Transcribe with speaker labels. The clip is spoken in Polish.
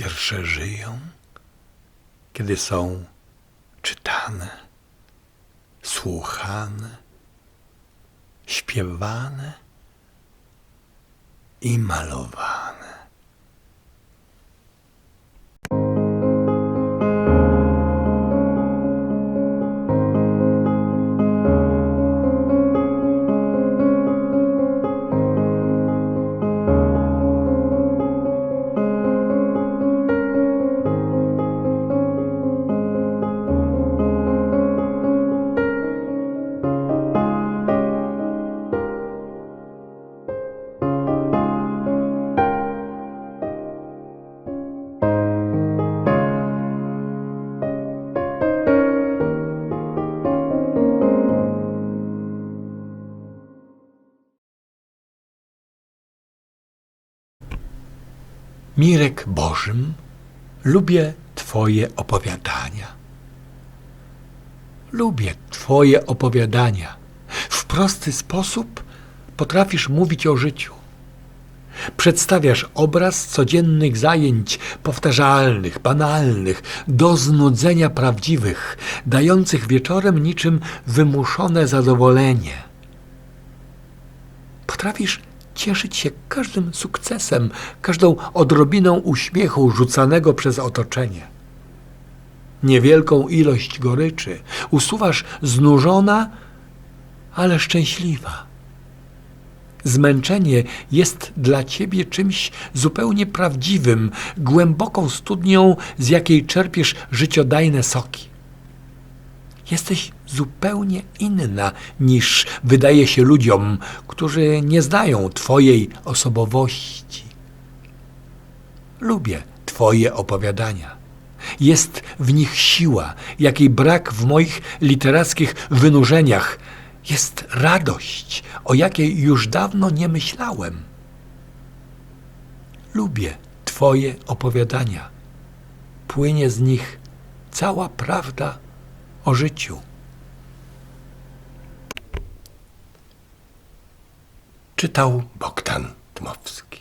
Speaker 1: Wiersze żyją, kiedy są czytane, słuchane, śpiewane i malowane. Mirek Bożym, lubię Twoje opowiadania. Lubię Twoje opowiadania. W prosty sposób potrafisz mówić o życiu. Przedstawiasz obraz codziennych zajęć, powtarzalnych, banalnych, do znudzenia prawdziwych, dających wieczorem niczym wymuszone zadowolenie. Potrafisz cieszyć się każdym sukcesem, każdą odrobiną uśmiechu rzucanego przez otoczenie. Niewielką ilość goryczy usuwasz znużona, ale szczęśliwa. Zmęczenie jest dla ciebie czymś zupełnie prawdziwym, głęboką studnią, z jakiej czerpiesz życiodajne soki. Jesteś zupełnie inna niż wydaje się ludziom, którzy nie znają Twojej osobowości. Lubię Twoje opowiadania. Jest w nich siła, jakiej brak w moich literackich wynurzeniach. Jest radość, o jakiej już dawno nie myślałem. Lubię Twoje opowiadania. Płynie z nich cała prawda o życiu. Czytał Bogdan Dmowski.